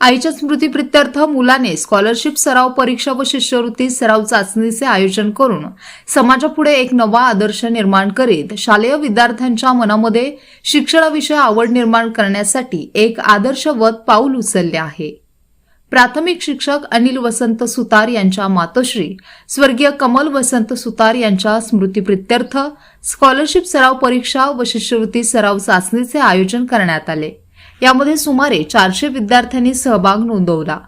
आईच्या स्मृतीप्रित्यर्थ मुलाने स्कॉलरशिप सराव परीक्षा व शिष्यवृत्ती सराव चाचणीचे आयोजन करून समाजापुढे एक नवा आदर्श निर्माण करीत शालेय विद्यार्थ्यांच्या मनामध्ये शिक्षणाविषयी आवड निर्माण करण्यासाठी एक आदर्शवत पाऊल उचलले आहे. प्राथमिक शिक्षक अनिल वसंत सुतार यांच्या मातोश्री स्वर्गीय कमल वसंत सुतार यांच्या स्मृतीप्रित्यर्थ स्कॉलरशिप सराव परीक्षा व शिष्यवृत्ती सराव चाचणीचे आयोजन करण्यात आले. यामध्ये सुमारे चारशे विद्यार्थ्यांनी सहभाग नोंदवला.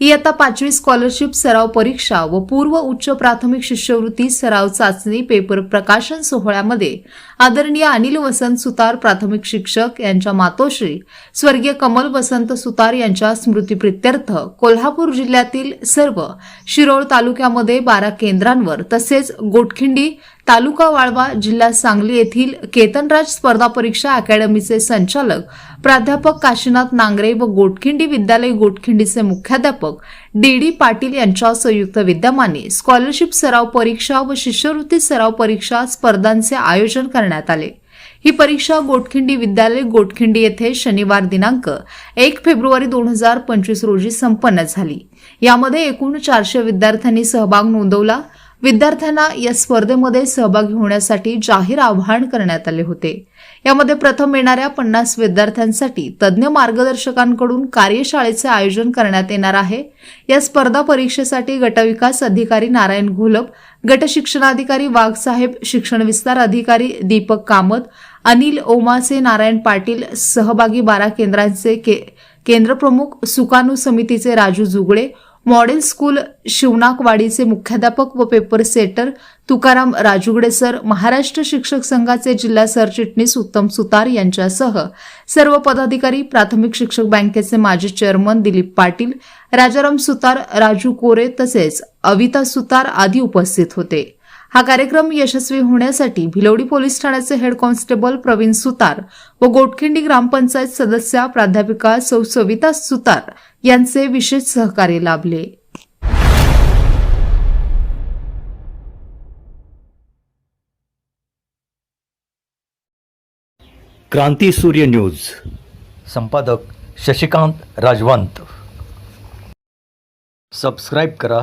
इयत्ता पाचवी स्कॉलरशिप सराव परीक्षा व पूर्व उच्च प्राथमिक शिष्यवृत्ती सराव चाचणी पेपर प्रकाशन सोहळ्यामध्ये आदरणीय अनिल वसंत सुतार प्राथमिक शिक्षक यांच्या मातोश्री स्वर्गीय कमल वसंत सुतार यांच्या स्मृतीप्रित्यर्थ कोल्हापूर जिल्ह्यातील सर्व शिरोळ तालुक्यामध्ये बारा केंद्रांवर तसेच गोटखिंडी तालुका वाळवा जिल्हा सांगली येथील केतनराज स्पर्धा परीक्षा अकॅडमीचे संचालक प्राध्यापक काशीनाथ नांगरे व गोटखिंडी विद्यालय गोटखिंडीचे मुख्याध्यापक डी डी पाटील यांच्या संयुक्त विद्यमाने स्कॉलरशिप सराव परीक्षा व शिष्यवृत्ती सराव परीक्षा स्पर्धांचे आयोजन करण्यात आले. ही परीक्षा गोटखिंडी विद्यालय गोटखिंडी येथे शनिवार दिनांक एक फेब्रुवारी दोन हजार पंचवीस रोजी संपन्न झाली. यामध्ये एकूण चारशे विद्यार्थ्यांनी सहभाग नोंदवला. विद्यार्थ्यांना या स्पर्धेमध्ये सहभागी होण्यासाठी जाहीर आवाहन करण्यात आले होते. यामध्ये प्रथम येणाऱ्या पन्नास विद्यार्थ्यांसाठी तज्ज्ञ मार्गदर्शकांकडून कार्यशाळेचे आयोजन करण्यात येणार आहे. या स्पर्धा परीक्षेसाठी गटविकास अधिकारी नारायण घोलप गट शिक्षणाधिकारी वाघसाहेब शिक्षण विस्तार अधिकारी दीपक कामत अनिल ओमासे नारायण पाटील सहभागी बारा केंद्रांचे के केंद्रप्रमुख सुकानू समितीचे राजू जुगळे मॉडेल स्कूल शिवनाकवाडीचे मुख्याध्यापक व paper setter Tukaram Rajugade sir Maharashtra शिक्षक संघाचे जिल्हा सरचिटणीस उत्तम सुतार यांच्यासह सर्व पदाधिकारी प्राथमिक शिक्षक बँकेचे माजी चेअरमन दिलीप पाटील राजाराम सुतार राजू कोरे तसेच अविता सुतार आदी उपस्थित होते. हा कार्यक्रम यशस्वी होण्यासाठी भिलवडी पोलीस ठाण्याचे हेड कॉन्स्टेबल प्रवीण सुतार व गोटखिंडी ग्रामपंचायत सदस्या प्राध्यापिका सौ सविता सुतार यांचे विशेष सहकार्य लाभले. क्रांती सूर्य न्यूज. संपादक शशिकांत राजवंत. सबस्क्राईब करा.